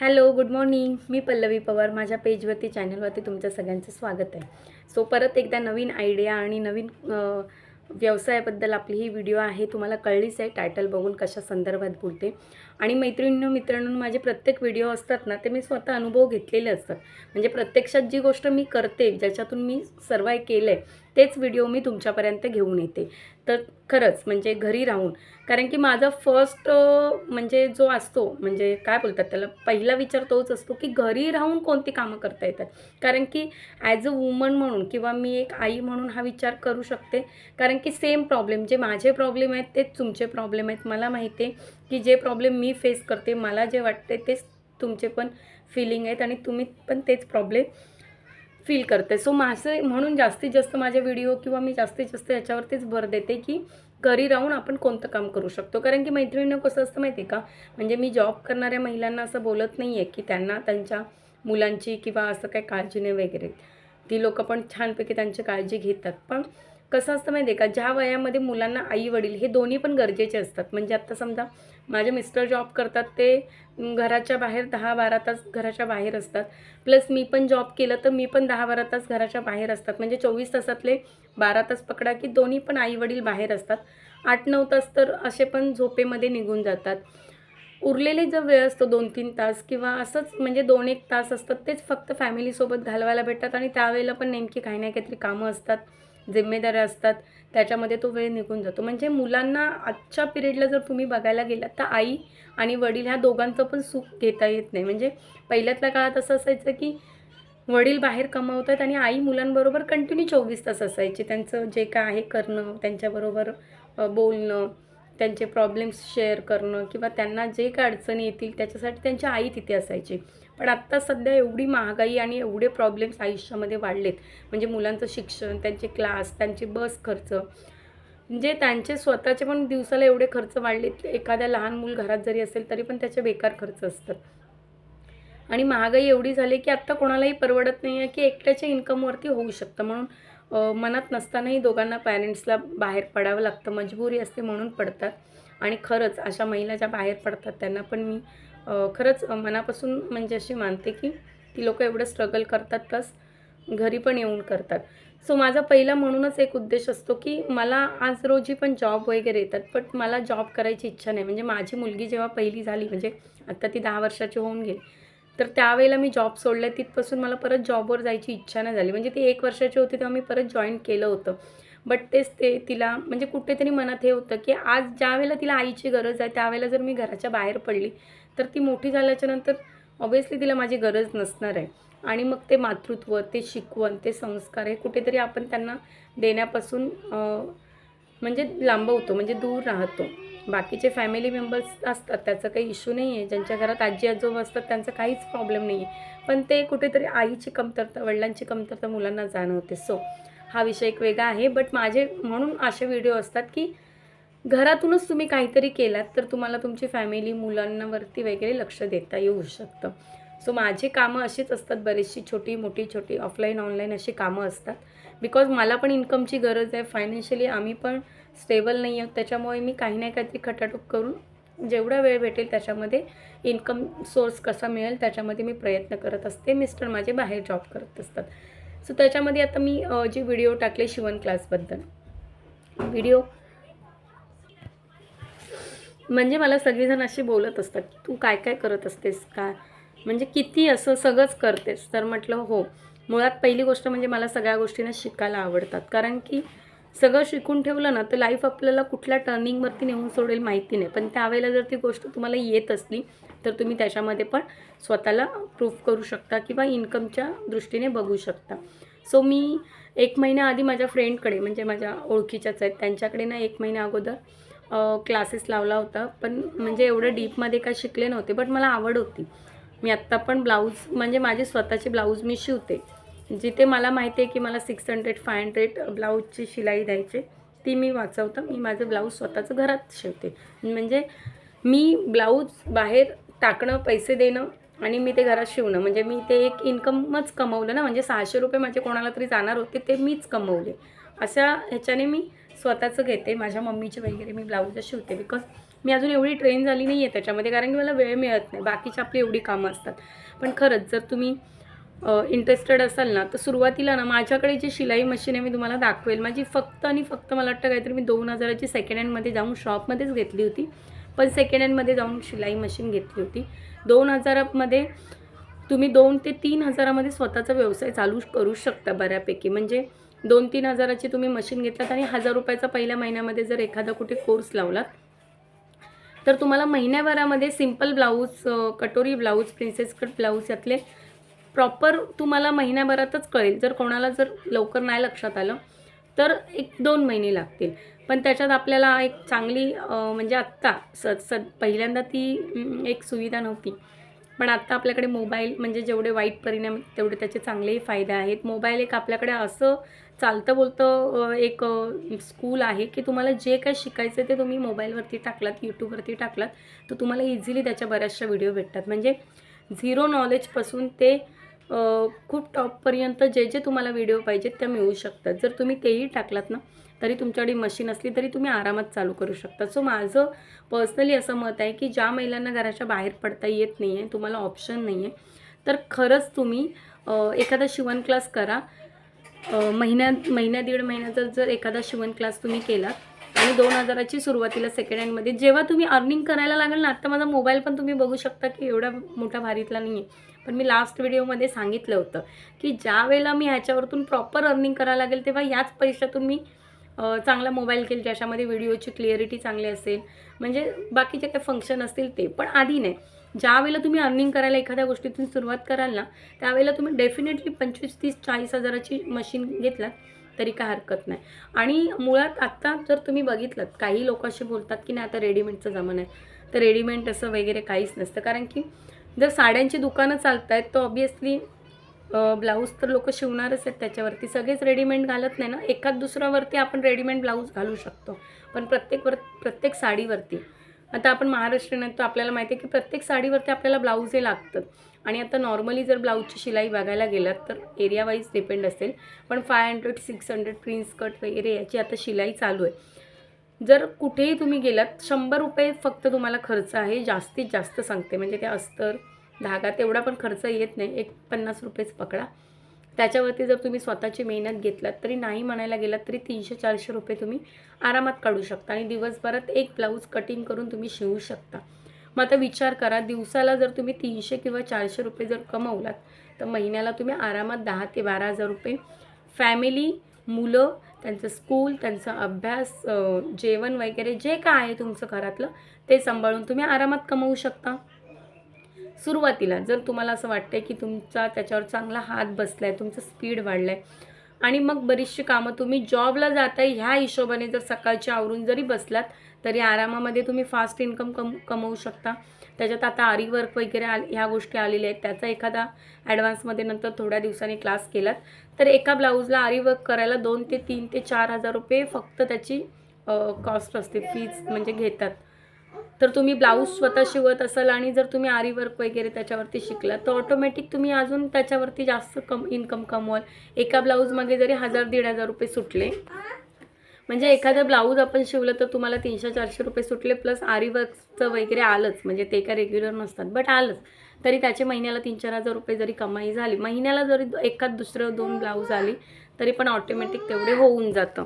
Hello good morning. मी पल्लवी पवार. माझ्या पेजवरती चॅनलवरती तुमचं सगळ्यांचं स्वागत आहे. सो परत एकदा नवीन आयडिया आणि नवीन व्यवसायाबद्दल आपली ही व्हिडिओ आहे. तुम्हाला कळलीच आहे टायटल बघून कशा संदर्भात बोलते. आणि मैत्रिणींनो मित्रांनो माझे प्रत्येक व्हिडिओ असतात ना ते मी स्वतः अनुभव घेतलेले असतात. म्हणजे प्रत्यक्षात जी गोष्ट मी करते ज्याच्यातून मी सर्वाय केलं आहे तेच व्हिडिओ मी तुमच्यापर्यंत घेऊन येते. तर खरंच म्हणजे घरी राहून कारण की माझा फर्स्ट म्हणजे जो असतो म्हणजे काय बोलतात त्याला पहिला विचार तोच असतो की घरी राहून कोणती कामं करता येतात. कारण की ॲज अ वुमन म्हणून किंवा मी एक आई म्हणून हा विचार करू शकते. कारण की सेम प्रॉब्लेम जे माझे प्रॉब्लेम आहेत तेच तुमचे प्रॉब्लेम आहेत. मला माहिती आहे की जे प्रॉब्लेम मी मी फेस करते मला जे वाटते तेच तुमचे पण फिलिंग आहेत आणि तुम्ही पण तेच प्रॉब्लेम फील करते सो माझं म्हणून जास्तीत जास्त माझे व्हिडिओ किंवा मी जास्तीत जास्त याच्यावरतीच भर देते की घरी राहून आपण कोणतं काम करू शकतो. कारण की मैत्रिणीनं कसं असतं माहिती आहे का? म्हणजे मी जॉब करणाऱ्या महिलांना असं बोलत नाही आहे की त्यांना त्यांच्या मुलांची किंवा असं काही काळजी नाही वगैरे. ती लोकं पण छानपैकी त्यांची काळजी घेतात. पण कसं असतं माहिती आहे का? ज्या वयामध्ये मुलांना आई वडील हे दोन्ही पण गरजेचे असतात. म्हणजे आत्ता समजा माझे मिस्टर जॉब करतात ते घराच्या बाहेर दहा बारा तास घराच्या बाहेर असतात. प्लस मी पण जॉब केलं तर मी पण दहा बारा तास घराच्या बाहेर असतात. म्हणजे चोवीस तासातले बारा तास पकडा की दोन्ही पण आई वडील बाहेर असतात. आठ नऊ तास तर असे पण झोपेमध्ये निघून जातात. उरलेले जो वेळ असतो दोन तीन तास किंवा असंच म्हणजे दोन एक तास असतात तेच फक्त फॅमिलीसोबत घालवायला भेटतात आणि त्यावेळेला पण नेमकी काही ना काहीतरी कामं असतात. जिम्मेदाऱ्या असतात त्याच्यामध्ये तो वेळ निघून जातो. म्हणजे मुलांना आजच्या पिरियडला जर तुम्ही बघायला गेलात तर आई आणि वडील ह्या दोघांचं पण सुख घेता येत नाही. म्हणजे पहिल्यातल्या काळात असं असायचं की वडील बाहेर कमावतात आणि आई मुलांबरोबर कंटिन्यू चोवीस तास असायचे. त्यांचं जे काय आहे करणं त्यांच्याबरोबर बोलणं त्यांचे प्रॉब्लेम्स शेअर करणं किंवा त्यांना जे काय अडचणी येतील त्याच्यासाठी त्यांची आई तिथे असायची. पण आत्ता सध्या एवढी महागाई आणि एवढे प्रॉब्लेम्स आयुष्यामध्ये वाढलेत. म्हणजे मुलांचं शिक्षण त्यांचे क्लास त्यांचे बस खर्च. म्हणजे त्यांचे स्वतःचे पण दिवसाला एवढे खर्च वाढलेत एखाद्या लहान मूल घरात जरी असेल तरी पण त्याचे बेकार खर्च असतात. आणि महागाई एवढी झाली की आत्ता कोणालाही परवडत नाही आहे की एकट्याच्या इन्कमवरती होऊ शकतं. म्हणून मनात नसतानाही दोघांना पॅरेंट्सला बाहेर पडावं लागतं मजबुरी असते म्हणून पडतात. आणि खरंच अशा महिला ज्या बाहेर पडतात त्यांना पण मी खरंच मनापासून म्हणजे अशी मानते की ती लोकं एवढं स्ट्रगल करतात प्लस घरी पण येऊन करतात. सो माझा पहिला म्हणूनच एक उद्देश असतो की मला आज रोजी पण जॉब वगैरे येतात बट मला जॉब करायची इच्छा नाही. म्हणजे माझी मुलगी जेव्हा पहिली झाली म्हणजे आत्ता ती दहा वर्षाची होऊन गेली तर त्यावेळेला मी जॉब सोडला. तिथपासून मला परत जॉबवर जायची इच्छा नाही झाली. म्हणजे ती एक वर्षाची होती तेव्हा मी परत जॉईन केलं होतं. बट तेच ते तिला म्हणजे कुठेतरी मनात हे होतं की आज ज्या वेळेला तिला आईची गरज आहे त्यावेळेला जर मी घराच्या बाहेर पडली तर ती मोठी झाल्याच्यानंतर ऑब्वियसली तिला माझी गरज नसणार आहे. आणि मग ते मातृत्व ते शिकवण ते संस्कार हे कुठेतरी आपण त्यांना देण्यापासून म्हणजे लांबवतो म्हणजे दूर राहतो. बाकीचे फॅमिली मेंबर्स असतात त्याचं काही इश्यू नाही आहे ज्यांच्या घरात आजी आजोबा असतात त्यांचा काहीच प्रॉब्लेम नाही आहे पण ते कुठेतरी आईची कमतरता वडिलांची कमतरता मुलांना जाणवते. सो हा विषय एक वेगळा आहे. बट माझे म्हणून असे व्हिडिओ असतात की घरातूनच तुम्ही काहीतरी केलात तर तुम्हाला तुमची फॅमिली मुलांवरती वगैरे लक्ष देता येऊ शकतं. सो माझी कामं अशीच असतात. बरीचशी छोटी मोठी छोटी ऑफलाईन ऑनलाईन अशी कामं असतात. बिकॉज मला पण इन्कमची गरज आहे. फायनान्शियली आम्ही पण स्टेबल नाही आहे त्याच्यामुळे मी काही नाही काहीतरी खटाटूप करून जेवढा वेळ भेटेल त्याच्यामध्ये इन्कम सोर्स कसा मिळेल त्याच्यामध्ये मी प्रयत्न करत असते. मिस्टर माझे बाहेर जॉब करत असतात. सो त्याच्यामध्ये आता मी जे व्हिडिओ टाकले शिवण क्लासबद्दल व्हिडिओ म्हणजे मला सगळेजण असे बोलत असतात की तू काय काय करत असतेस? काय? म्हणजे किती असं सगळंच करतेस. तर म्हटलं हो. मुळात पहिली गोष्ट म्हणजे मला सगळ्या गोष्टींना शिकायला आवडतात. कारण की सगळं शिकून ठेवलं ना तर लाईफ आपल्याला कुठल्या टर्निंगवरती नेऊन सोडेल माहिती नाही. पण त्यावेळेला जर ती गोष्ट तुम्हाला येत असली तर तुम्ही त्याच्यामध्ये पण स्वतःला प्रूफ करू शकता किंवा इन्कमच्या दृष्टीने बघू शकता. सो मी एक महिन्याआधी माझ्या फ्रेंडकडे म्हणजे माझ्या ओळखीच्याच आहेत त्यांच्याकडे ना एक महिन्या अगोदर क्लासेस लावला होता. पण म्हणजे एवढं डीपमध्ये काय शिकले नव्हते बट मला आवड होती. मी आत्ता पण ब्लाऊज म्हणजे माझे स्वतःचे ब्लाऊज मी शिवते जिथे मला माहिती आहे की मला सिक्स हंड्रेड फाय हंड्रेड ब्लाऊजची शिलाई द्यायची ती मी वाचवतं. मी माझं ब्लाऊज स्वतःचं घरात शिवते. म्हणजे मी ब्लाऊज बाहेर टाकणं पैसे देणं आणि मी ते घरात शिवणं. म्हणजे मी ते एक इन्कमच कमवलं ना म्हणजे सहाशे रुपये माझे कोणाला तरी जाणार होते ते मीच कमवले. अशा ह्याच्याने मी स्वतःचं घेते. माझ्या मम्मीचे वगैरे मी ब्लाऊज शिवते बिकॉज मी अजून एवढी ट्रेन झाली नाही आहे त्याच्यामध्ये कारण की मला वेळ मिळत नाही. बाकीची आपली एवढी कामं असतात. पण खरंच जर तुम्ही इंटरेस्टेड असाल ना तर सुरुवातीला ना माझ्याकडे जी शिलाई मशीन आहे मी तुम्हाला दाखवेल. माझी फक्त आणि फक्त मला वाटतं काहीतरी मी दोन हजाराची सेकंड हँडमध्ये जाऊन शॉपमध्येच घेतली होती. पण सेकंड हँडमध्ये जाऊन शिलाई मशीन घेतली होती. दोन हजारामध्ये तुम्ही दोन ते तीन हजारामध्ये स्वतःचा व्यवसाय चालू करू शकता बऱ्यापैकी. म्हणजे दोन तीन हजाराची तुम्ही मशीन घेतलात आणि हजार रुपयाचा पहिल्या महिन्यामध्ये जर एखादा कुठे कोर्स लावलात तर तुम्हाला महिन्याभरामध्ये सिंपल ब्लाऊज कटोरी ब्लाऊज प्रिन्सेस कट ब्लाऊज यातले प्रॉपर तुम्हाला महिन्याभरातच कळेल. जर कोणाला जर लवकर नाही लक्षात आलं तर एक दोन महिने लागतील. पण त्याच्यात आपल्याला एक चांगली म्हणजे आत्ता स स पहिल्यांदा ती एक सुविधा नव्हती. पण आत्ता आपल्याकडे मोबाईल म्हणजे जेवढे वाईट परिणाम तेवढे त्याचे चांगलेही फायदे आहेत. मोबाईल एक आपल्याकडे असं चालतं बोलतं एक स्कूल आहे की तुम्हाला जे काय शिकायचं ते तुम्ही मोबाईलवरती टाकलात यूट्यूबवरती टाकलात तर तुम्हाला इझिली त्याच्या बऱ्याचशा व्हिडिओ भेटतात. म्हणजे झिरो नॉलेजपासून ते खूप टॉपपर्यंत जे जे तुम्हाला व्हिडिओ पाहिजेत त्या मिळू शकतात. जर तुम्ही तेही टाकलात ना तरी तुमच्याकडे मशीन असली तरी तुम्ही आरामात चालू करू शकता. सो माझं पर्सनली असं मत आहे की ज्या महिलांना घराच्या बाहेर पडता येत नाही आहे तुम्हाला ऑप्शन नाही आहे तर खरंच तुम्ही एखादा शिवण क्लास करा. महिन्यात महिन्या दीड महिन्याचा जर एखादा शिवण क्लास तुम्ही केलात आणि दोन हजाराची सुरुवातीला सेकंड हँडमध्ये जेव्हा तुम्ही अर्निंग करायला लागेल ना आत्ता माझा मोबाईल पण तुम्ही बघू शकता की एवढा मोठा भारीतला नाही आहे पण मी लास्ट व्हिडिओमध्ये सांगितलं होतं की ज्या वेळेला मी ह्याच्यावरतून प्रॉपर अर्निंग करायला लागेल तेव्हा याच पैशातून मी चांगला मोबाईल घेईल ज्याच्यामध्ये व्हिडिओची क्लिअरिटी चांगली असेल. म्हणजे बाकीचे काही फंक्शन असतील ते पण आधी नाही. ज्या वेळेला तुम्ही अर्निंग करायला एखाद्या गोष्टीतून सुरुवात कराल ना त्यावेळेला तुम्ही डेफिनेटली पंचवीस तीस चाळीस हजाराची मशीन घेतलात तरी काय हरकत नाही. आणि मुळात आत्ता जर तुम्ही बघितलं काही लोक असे बोलतात की नाही आता रेडीमेडचा जमाना आहे. तर रेडीमेड असं वगैरे काहीच नसतं. कारण की जर साड्यांची दुकानं चालत आहेत तर ऑब्वियसली ब्लाऊज तर लोक शिवणारच आहेत त्याच्यावरती. सगळेच रेडीमेड घालत नाही ना. एखाद दुसऱ्यावरती आपण रेडीमेड ब्लाऊज घालू शकतो. पण प्रत्येकवर प्रत्येक साडीवरती. आता आपण महाराष्ट्रीयन आहेत तर आपल्याला माहिती आहे की प्रत्येक साडीवरती आपल्याला ब्लाऊज हे लागतं. आणि आता नॉर्मली जर ब्लाऊजची शिलाई बघायला गेलात तर एरियावाईज डिपेंड असेल. पण five hundred six hundred prince cut वगैरे याची आता शिलाई चालू आहे. जर कुठेही तुम्ही गेलात शंभर रुपये फक्त तुम्हाला खर्च आहे जास्तीत जास्त सांगते. म्हणजे ते अस्तर धागा तेवढा पण खर्च येत नाही. एक पन्नास रुपयेच पकडा. त्याच्यावरती जर तुम्ही स्वतःची मेहनत घेतलात तरी नाही म्हणायला गेलात तरी तीनशे चारशे रुपये तुम्ही आरामात काढू शकता. आणि दिवसभरात एक ब्लाऊज कटिंग करून तुम्ही शिवू शकता. मग आता विचार करा दिवसाला जर तुम्ही तीनशे किंवा चारशे रुपये जर कमवलात तर महिन्याला तुम्ही आरामात दहा ते बारा हजार रुपये. फॅमिली मुलं त्यांचं स्कूल त्यांचा अभ्यास जेवण वगैरे जे काय आहे तुमचं घरातलं ते सांभाळून तुम्ही आरामात कमवू शकता. सुरुवातीला जर तुम्हाला असं वाटतंय की तुमचा त्याच्यावर चांगला हात बसला आहे तुमचं स्पीड वाढलं आहे आणि मग बरीचशी कामं तुम्ही जॉबला जाताय ह्या हिशोबाने जर सकाळच्या आवरून जरी बसलात तरी आरामामध्ये तुम्ही फास्ट इन्कम कम कमवू शकता. त्याच्यात आता आरी वर्क वगैरे आल ह्या गोष्टी आलेल्या आहेत. त्याचा एखादा ॲडव्हान्समध्ये नंतर थोड्या दिवसांनी क्लास केलात तर एका ब्लाऊजला आरी वर्क करायला दोन ते तीन ते चार हजार रुपये फक्त त्याची कॉस्ट असते. फीज म्हणजे घेतात. तर तुम्ही ब्लाऊज स्वतः शिवत असाल आणि जर तुम्ही आरी वर्क वगैरे त्याच्यावरती शिकला तर ऑटोमॅटिक तुम्ही अजून त्याच्यावरती जास्त कम इन्कम कमवाल. एका ब्लाऊजमागे जरी हजार दीड हजार रुपये सुटले म्हणजे एखादं ब्लाऊज आपण शिवलं तर तुम्हाला तीनशे चारशे रुपये सुटले प्लस आरी वर्कचं वगैरे आलंच म्हणजे ते काय रेग्युलर नसतात बट आलंच. तरी त्याचे महिन्याला तीन चार हजार रुपये जरी कमाई झाली महिन्याला जरी एखाद दुसरं दोन ब्लाऊज आली तरी पण ऑटोमॅटिक तेवढे होऊन जातं.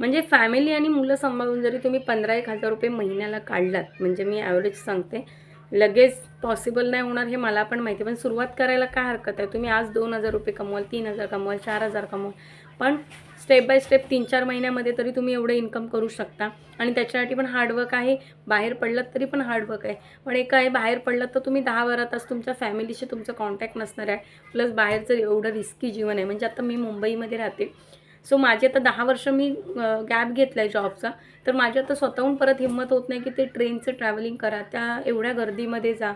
म्हणजे फॅमिली आणि मुलं सांभाळून जरी तुम्ही पंधरा एक हजार रुपये महिन्याला काढलात म्हणजे मी ॲव्हरेज सांगते लगेच पॉसिबल नाही होणार हे मला पण माहिती आहे. पण सुरुवात करायला काय हरकत आहे? तुम्ही आज दोन हजार रुपये कमवाल तीन हजार कमवाल चार हजार कमवाल पण स्टेप बाय स्टेप तीन चार महिन्यामध्ये तरी तुम्ही एवढं इन्कम करू शकता. आणि त्याच्यासाठी पण हार्डवर्क आहे. बाहेर पडलात तरी पण हार्डवर्क आहे. पण एक आहे बाहेर पडलात तर तुम्ही दहा बारा तास तुमच्या फॅमिलीशी तुमचं कॉन्टॅक्ट नसणार आहे. प्लस बाहेरचं एवढं रिस्की जीवन आहे. म्हणजे आता मी मुंबईमध्ये राहते. सो माझे आता दहा वर्ष मी गॅप घेतला आहे जॉबचा तर माझी आता स्वतःहून परत हिंमत होत नाही की ते ट्रेनचं ट्रॅव्हलिंग करा. त्या एवढ्या गर्दीमध्ये जा.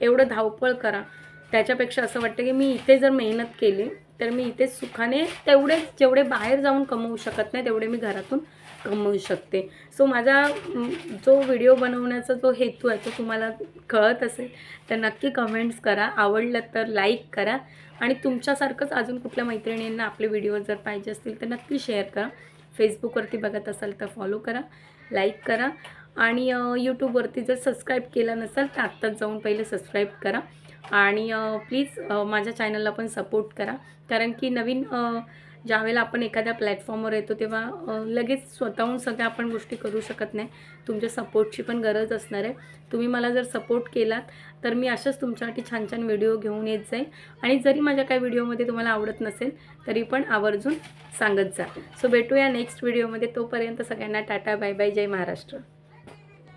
एवढं धावपळ करा. त्याच्यापेक्षा असं वाटतं की मी इथे जर मेहनत केली तर मी इथे सुखाने तेवढे जेवढे बाहेर जाऊन कमवू शकत नाही तेवढे मी घरातून कमवू शकते. सो माझा जो व्हिडिओ बनवण्याचा जो हेतू आहे तो तुम्हाला कळत असेल तर नक्की कमेंट्स करा. आवडलं तर लाईक करा. आणि तुमच्यासारखंच अजून कुठल्या मैत्रिणींना आपले व्हिडिओ जर पाहिजे असतील तर नक्की शेअर करा. फेसबुकवरती बघत असाल तर फॉलो करा लाईक करा. आणि यूट्यूबवरती जर सबस्क्राईब केलं नसेल तर आत्ताच जाऊन पहिले सबस्क्राईब करा. आणि प्लीज माझ्या चॅनलला पण सपोर्ट करा. कारण की नवीन ज्यावेळेला आपण एखाद्या प्लॅटफॉर्मवर येतो तेव्हा लगेच स्वतःहून सगळ्या आपण गोष्टी करू शकत नाही. तुमच्या सपोर्टची पण गरज असणार आहे. तुम्ही मला जर सपोर्ट केलात तर मी अशाच तुमच्यासाठी छान छान व्हिडिओ घेऊन येत जाईल आणि जरी माझ्या काही व्हिडिओमध्ये तुम्हाला आवडत नसेल तरी पण आवर्जून सांगत जा. सो भेटूया नेक्स्ट व्हिडिओमध्ये तोपर्यंत सगळ्यांना टाटा बाय बाय जय महाराष्ट्र.